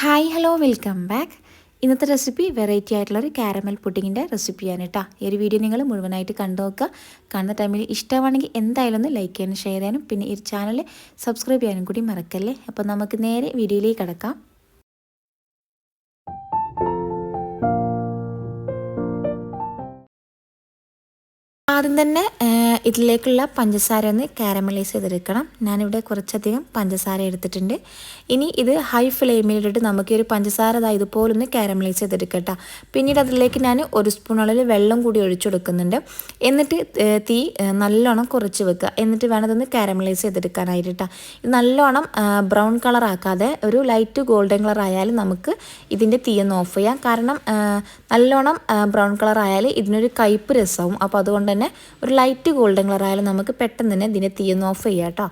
Hi hello welcome back ഇന്നത്തെ recipe variety ആയിട്ടുള്ള ഒരു കാരമൽ പുഡിങ്ങിന്റെ റെസിപ്പിയാണ് കേട്ടോ ഈ ഒരു വീഡിയോ നിങ്ങൾ മുഴുവനായിട്ട് കണ്ടു നോക്കുക. കാണുന്ന ടൈമിൽ ഇഷ്ടമാണെങ്കിൽ എന്തായാലും ഒന്ന് ലൈക്ക് ചെയ്യാനും ഷെയർ ചെയ്യാനും പിന്നെ ഈ ചാനൽ സബ്സ്ക്രൈബ് ചെയ്യാനും കൂടി മറക്കല്ലേ? അപ്പോൾ നമുക്ക് നേരെ വീഡിയോയിലേക്ക് കിടക്കാം. ആദ്യം തന്നെ ഇതിലേക്കുള്ള പഞ്ചസാര ഒന്ന് കാരമലൈസ് ചെയ്തെടുക്കണം. ഞാനിവിടെ കുറച്ചധികം പഞ്ചസാര എടുത്തിട്ടുണ്ട്. ഇനി ഇത് ഹൈ ഫ്ലെയിമിലിട്ട് നമുക്ക് ഒരു പഞ്ചസാര ഇതാ ഇതുപോലെ ഒന്ന് കാരമലൈസ് ചെയ്തെടുക്കട്ടോ. പിന്നീട് അതിലേക്ക് ഞാൻ ഒരു സ്പൂൺ അളവിൽ വെള്ളം കൂടി ഒഴിച്ചു കൊടുക്കുന്നുണ്ട്. എന്നിട്ട് തീ നല്ലോണം കുറച്ച് വെക്കുക. എന്നിട്ട് വേണം ഇതൊന്ന് കാരമലൈസ് ചെയ്തെടുക്കാനായിട്ട്. ഇത് നല്ലോണം ബ്രൗൺ കളർ ആക്കാതെ ഒരു ലൈറ്റ് ഗോൾഡൻ കളർ ആയാലും നമുക്ക് ഇതിന്റെ തീ ഒന്ന് ഓഫ് ചെയ്യാം. കാരണം നല്ലോണം ബ്രൗൺ കളർ ആയാൽ ഇതിനൊരു കയ്പ്പ് രസവും. അപ്പോൾ അതുകൊണ്ട് തന്നെ ഒരു ലൈറ്റ് ഗോൾഡൻ കളർ ആയാലും നമുക്ക് പെട്ടെന്ന് തന്നെ ഇതിനെ തീയൊന്ന് ഓഫ് ചെയ്യാം കേട്ടോ.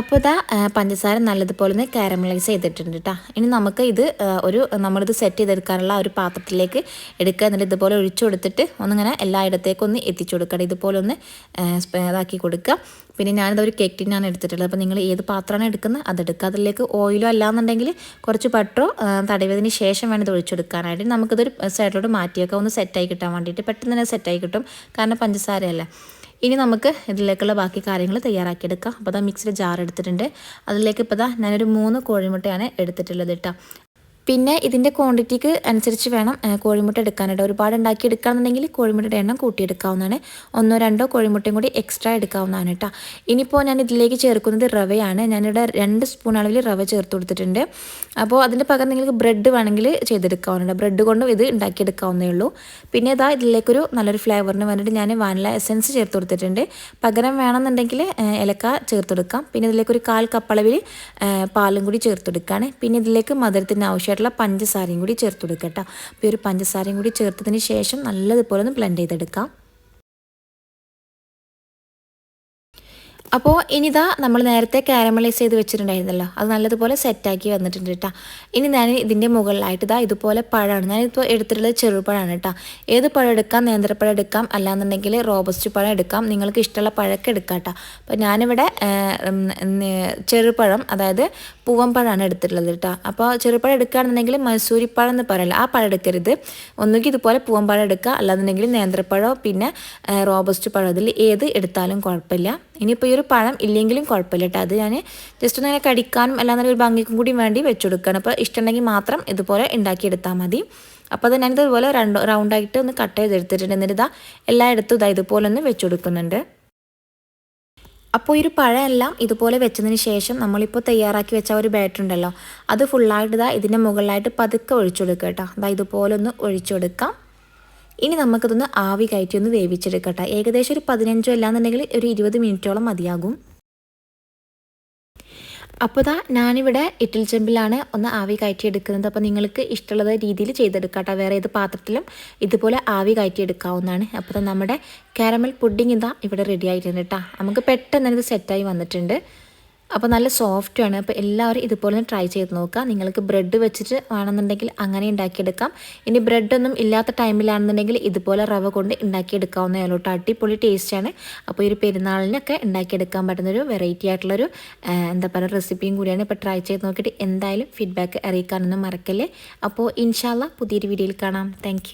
അപ്പോൾ ഇതാ പഞ്ചസാര നല്ലതുപോലെ ഒന്ന് കാരമലൈസ് ചെയ്തിട്ടുണ്ട് കേട്ടോ ഇനി നമുക്ക് ഇത് ഒരു നമ്മളിത് സെറ്റ് ചെയ്തെടുക്കാനുള്ള ഒരു പാത്രത്തിലേക്ക് എടുക്കുക. എന്നിട്ട് ഇതുപോലെ ഒഴിച്ചു കൊടുത്തിട്ട് ഒന്നിങ്ങനെ എല്ലായിടത്തേക്കും ഒന്ന് എത്തിച്ചു കൊടുക്കണം ഇതുപോലെ ഒന്ന് ഇതാക്കി കൊടുക്കുക. പിന്നെ ഞാനിത് ഒരു ടിന്നാണ് എടുത്തിട്ടുള്ളത്. അപ്പോൾ നിങ്ങൾ ഏത് പാത്രമാണ് എടുക്കുന്നത് അതെടുക്കുക. അതിലേക്ക് ഓയിലോ അല്ലാന്നുണ്ടെങ്കിൽ കുറച്ച് ബട്ടറോ തടവിയതിന് ശേഷം വേണം ഇത് ഒഴിച്ചെടുക്കാനായിട്ട് നമുക്കിതൊരു സൈഡിലോട്ട് മാറ്റിയൊക്കെ ഒന്ന് സെറ്റായി കിട്ടാൻ വേണ്ടിയിട്ട് പെട്ടെന്ന് തന്നെ സെറ്റായി കിട്ടും. കാരണം പഞ്ചസാരയല്ല. ഇനി നമുക്ക് ഇതിലേക്കുള്ള ബാക്കി കാര്യങ്ങൾ തയ്യാറാക്കിയെടുക്കാം. അപ്പോൾ അതാ മിക്സിയുടെ ജാർ എടുത്തിട്ടുണ്ട്. അതിലേക്ക് ഇപ്പോൾ ഞാനൊരു മൂന്ന് കോഴിമുട്ടയാണ് എടുത്തിട്ടുള്ളത് കേട്ടോ പിന്നെ ഇതിന്റെ ക്വാണ്ടിറ്റിക്ക് അനുസരിച്ച് വേണം കോഴിമുട്ട എടുക്കാനായിട്ട്. ഒരുപാട് ഉണ്ടാക്കി എടുക്കുകയാണെന്നുണ്ടെങ്കിൽ കോഴിമുട്ടയുടെ എണ്ണം കൂട്ടിയെടുക്കാവുന്നതാണ്. ഒന്നോ രണ്ടോ കോഴിമുട്ടയും കൂടി എക്സ്ട്രാ എടുക്കാവുന്നതാണ് കേട്ടോ ഇനിയിപ്പോൾ ഞാൻ ഇതിലേക്ക് ചേർക്കുന്നത് റവയാണ്. ഞാനിവിടെ രണ്ട് സ്പൂൺ അളവിൽ റവ ചേർത്ത് കൊടുത്തിട്ടുണ്ട്. അപ്പോൾ അതിന്റെ പകരം നിങ്ങൾക്ക് ബ്രെഡ് വേണമെങ്കിൽ ചെയ്തെടുക്കാവുന്നതാണ്. ബ്രെഡ് കൊണ്ടും ഇത് ഉണ്ടാക്കിയെടുക്കാവുന്നേ ഉള്ളൂ. പിന്നെ ഇതാ ഇതിലേക്കൊരു നല്ലൊരു ഫ്ലേവറിന് വേണ്ടിയിട്ട് ഞാൻ വാനില എസൻസ് ചേർത്ത് കൊടുത്തിട്ടുണ്ട്. പകരം വേണമെന്നുണ്ടെങ്കിൽ ഇലക്ക ചേർത്തെടുക്കാം പിന്നെ ഇതിലേക്കൊരു കാൽ കപ്പളവിൽ പാലും കൂടി ചേർത്തെടുക്കുകയാണ് പിന്നെ ഇതിലേക്ക് മധുരത്തിന് ആവശ്യമായിട്ട് ആയിട്ടുള്ള പഞ്ചസാരയും കൂടി ചേർത്ത് കൊടുക്കുക കേട്ടോ. അപ്പോൾ ഈ ഒരു പഞ്ചസാരയും കൂടി ചേർത്തതിന് ശേഷം നല്ലതുപോലെ ഒന്ന് ബ്ലെൻഡ് ചെയ്തെടുക്കാം. അപ്പോൾ ഇനിതാ നമ്മൾ നേരത്തെ കാരമലൈസ് ചെയ്ത് വെച്ചിട്ടുണ്ടായിരുന്നല്ലോ. അത് നല്ലതുപോലെ സെറ്റാക്കി വന്നിട്ടുണ്ട് കേട്ടോ ഇനി ഞാൻ ഇതിന്റെ മുകളിലായിട്ട് ഇതാ ഇതുപോലെ പഴമാണ്. ഞാനിപ്പോൾ എടുത്തിട്ടുള്ളത് ചെറുപഴമാണ് കേട്ടോ ഏത് പഴം എടുക്കാം? നേന്ത്രപ്പഴം എടുക്കാം? അല്ലാന്നുണ്ടെങ്കിൽ റോബസ്റ്റ് പഴം എടുക്കാം. നിങ്ങൾക്ക് ഇഷ്ടമുള്ള പഴമൊക്കെ എടുക്കാം കേട്ടോ അപ്പോൾ ഞാനിവിടെ ചെറുപഴം അതായത് പൂവമ്പഴമാണ് എടുത്തിട്ടുള്ളത് കേട്ടോ അപ്പോൾ ചെറുപഴം എടുക്കുകയാണെന്നുണ്ടെങ്കിൽ മൈസൂരിപ്പഴം എന്ന് പറയില്ല ആ പഴം എടുക്കരുത്. ഒന്നുകിൽ ഇതുപോലെ പൂവമ്പഴം എടുക്കുക. അല്ലാന്നുണ്ടെങ്കിൽ നേന്ത്രപ്പഴമോ പിന്നെ റോബസ്റ്റ് പഴം ഇതിൽ ഏത് എടുത്താലും കുഴപ്പമില്ല. ഇനിയിപ്പോൾ ഈ ഒരു പഴം ഇല്ലെങ്കിലും കുഴപ്പമില്ല കേട്ടോ അത് ഞാൻ ജസ്റ്റ് ഒന്ന് ഇങ്ങനെ കടിക്കാനും അല്ലാതെ ഒരു ഭംഗിക്കും കൂടി വേണ്ടി വെച്ചു കൊടുക്കുകയാണ് അപ്പോൾ ഇഷ്ടമുണ്ടെങ്കിൽ മാത്രം ഇതുപോലെ ഉണ്ടാക്കിയെടുത്താൽ മതി. അപ്പോൾ അത് ഞാനിത് ഇതുപോലെ രണ്ട് റൗണ്ടായിട്ട് ഒന്ന് കട്ട് ചെയ്തെടുത്തിട്ടുണ്ട്. എന്നിട്ട് ഇതാ എല്ലായിടത്തും ഇതാ ഇതുപോലെ ഒന്ന് വെച്ചു കൊടുക്കുന്നുണ്ട് അപ്പോൾ ഈ ഒരു പഴമെല്ലാം ഇതുപോലെ വെച്ചതിന് ശേഷം നമ്മളിപ്പോൾ തയ്യാറാക്കി വെച്ച ഒരു ബാറ്റർ ഉണ്ടല്ലോ അത് ഫുള്ളായിട്ട് ഇതാ ഇതിന്റെ മുകളിലായിട്ട് പതുക്കെ ഒഴിച്ചു കൊടുക്കുക കേട്ടോ അതാ ഇതുപോലെ ഒന്ന് ഒഴിച്ചു കൊടുക്കാം ഇനി നമുക്കതൊന്ന് ആവി കയറ്റി ഒന്ന് വേവിച്ചെടുക്കട്ടെ. ഏകദേശം ഒരു പതിനഞ്ചോ അല്ലാന്നുണ്ടെങ്കിൽ ഒരു ഇരുപത് മിനിറ്റോളം മതിയാകും. അപ്പോൾ ഇതാ ഞാനിവിടെ ഇട്ടിൽ ചെമ്പിലാണ് ഒന്ന് ആവി കയറ്റിയെടുക്കുന്നത്. അപ്പോൾ നിങ്ങൾക്ക് ഇഷ്ടമുള്ള രീതിയിൽ ചെയ്തെടുക്കാം വേറെ ഏത് പാത്രത്തിലും ഇതുപോലെ ആവി കയറ്റിയെടുക്കാവുന്നതാണ്. അപ്പോൾ നമ്മുടെ കാരമൽ പുഡിംഗ് ഇതാ ഇവിടെ റെഡി ആയിട്ടുണ്ട് കേട്ടോ. നമുക്ക് പെട്ടെന്ന് ഇത് സെറ്റായി വന്നിട്ടുണ്ട്. അപ്പോൾ നല്ല സോഫ്റ്റുമാണ് അപ്പോൾ എല്ലാവരും ഇതുപോലെ ട്രൈ ചെയ്ത് നോക്കുക. നിങ്ങൾക്ക് ബ്രെഡ് വെച്ചിട്ട് വേണമെന്നുണ്ടെങ്കിൽ അങ്ങനെ ഉണ്ടാക്കിയെടുക്കാം. ഇനി ബ്രെഡൊന്നും ഇല്ലാത്ത ടൈമിലാണെന്നുണ്ടെങ്കിൽ ഇതുപോലെ റവ കൊണ്ട് ഉണ്ടാക്കിയെടുക്കാവുന്ന കേട്ടോ. അടിപൊളി ടേസ്റ്റാണ് അപ്പോൾ ഈ ഒരു പെരുന്നാളിനൊക്കെ ഉണ്ടാക്കിയെടുക്കാൻ പറ്റുന്നൊരു വെറൈറ്റി ആയിട്ടുള്ളൊരു എന്താ പറയുക റെസിപ്പിയും കൂടിയാണ് ഇപ്പോൾ ട്രൈ ചെയ്ത് നോക്കിയിട്ട് എന്തായാലും ഫീഡ്ബാക്ക് അറിയിക്കാനൊന്നും മറക്കല്ലേ. അപ്പോൾ ഇൻഷാല്ല പുതിയൊരു വീഡിയോയിൽ കാണാം. താങ്ക്